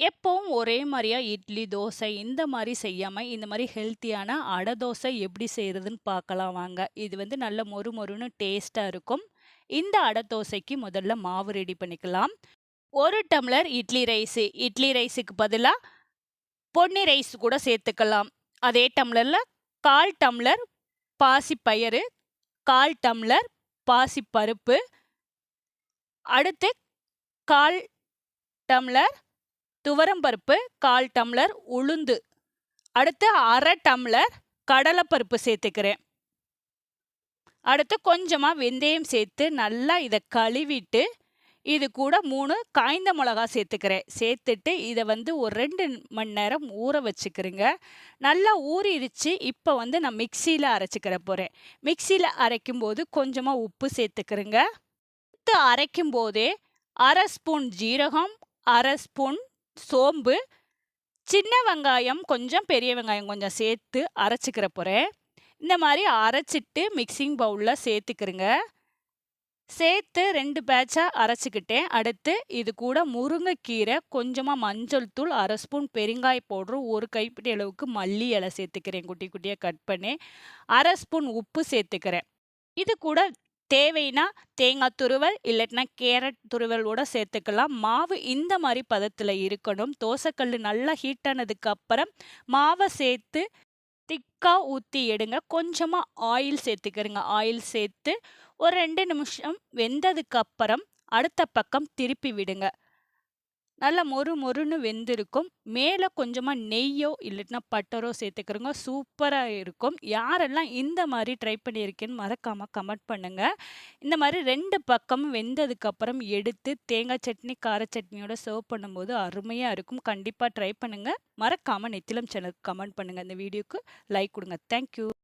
எப்போவும் ஒரே மாதிரியாக இட்லி, தோசை இந்த மாதிரி செய்யாமல் இந்த மாதிரி ஹெல்த்தியான அடை தோசை எப்படி செய்கிறதுன்னு பார்க்கலாம் வாங்க. இது வந்து நல்ல மொறு மொறுன்னு டேஸ்ட்டாக இருக்கும். இந்த அடை தோசைக்கு முதல்ல மாவு ரெடி பண்ணிக்கலாம். ஒரு டம்ளர் இட்லி ரைஸு. இட்லி ரைஸுக்கு பதிலாக பொன்னி ரைஸ் கூட சேர்த்துக்கலாம். அதே டம்ளரில் கால் டம்ளர் பாசிப்பயறு, 1/4 டம்ளர் பாசிப்பருப்பு. அடுத்து 1/4 டம்ளர் துவரம்பருப்பு, 1/4 டம்ளர் உளுந்து. அடுத்து அரை டம்ளர் கடலைப்பருப்பு சேர்த்துக்கிறேன். அடுத்து கொஞ்சமா வெந்தயம் சேர்த்து நல்லா இத கழுவிட்டு, இது கூட மூணு காய்ந்த மிளகா சேர்த்துக்கிறேன். சேர்த்துட்டு இத வந்து ஒரு ரெண்டு மணி நேரம் ஊற வச்சுக்கிறேங்க. நல்லா ஊறிடுச்சு இப்ப வந்து நான் மிக்சியில் அரைச்சிக்கிற போகிறேன் போறேன். அரைக்கும் அரைக்கும்போது கொஞ்சமா உப்பு சேர்த்துக்கிறேங்க. அடுத்து அரைக்கும்போதே 1/2 ஸ்பூன் ஜீரகம், அரை ஸ்பூன் சோம்பு, சின்ன வெங்காயம் கொஞ்சம், பெரிய வெங்காயம் கொஞ்சம் சேர்த்து அரைச்சிக்கிற போகிறேன் இந்த மாதிரி அரைச்சிட்டு மிக்ஸிங் பவுலில் சேர்த்துக்கிறேங்க. சேர்த்து ரெண்டு பேட்சாக அரைச்சிக்கிட்டேன் அடுத்து இது கூட முருங்கைக்கீரை, கொஞ்சமாக மஞ்சள் தூள், அரை ஸ்பூன் பெருங்காய பவுடர், 1 கைப்பிடி அளவுக்கு மல்லி இலை சேர்த்துக்கிறேன் குட்டி குட்டியாக கட் பண்ணி. அரை ஸ்பூன் உப்பு சேர்த்துக்கிறேன். இது கூட தேவைன்னா தேங்காய் துருவல், இல்லட்டினா கேரட் துருவலோட சேர்த்துக்கலாம். மாவு இந்த மாதிரி பதத்துல இருக்கணும். தோசைக்கல்லு நல்லா ஹீட் ஆனதுக்கு அப்புறம் மாவ சேர்த்து திக்கா ஊத்தி எடுங்க. கொஞ்சமா ஆயில் சேர்த்துக்கிறங்க ஆயில் சேர்த்து ஒரு ரெண்டு நிமிஷம் வெந்ததுக்கு அப்புறம் அடுத்த பக்கம் திருப்பி விடுங்க. நல்லா மொறு மொறுன்னு வெந்திருக்கும். மேலே கொஞ்சமாக நெய்யோ, இல்லைன்னா பட்டரோ சேர்த்துக்கிறோங்க சூப்பராக இருக்கும். யாரெல்லாம் இந்த மாதிரி ட்ரை பண்ணியிருக்கேன்னு மறக்காமல் கமெண்ட் பண்ணுங்கள் இந்த மாதிரி ரெண்டு பக்கமும் வெந்ததுக்கப்புறம் எடுத்து தேங்காய் சட்னி, கார சட்னியோட சர்வ் பண்ணும்போது அருமையாக இருக்கும். கண்டிப்பாக ட்ரை பண்ணுங்கள் மறக்காமல் நெத்திலம் சேனலுக்கு கமெண்ட் பண்ணுங்கள் இந்த வீடியோக்கு லைக் கொடுங்க தேங்க் யூ.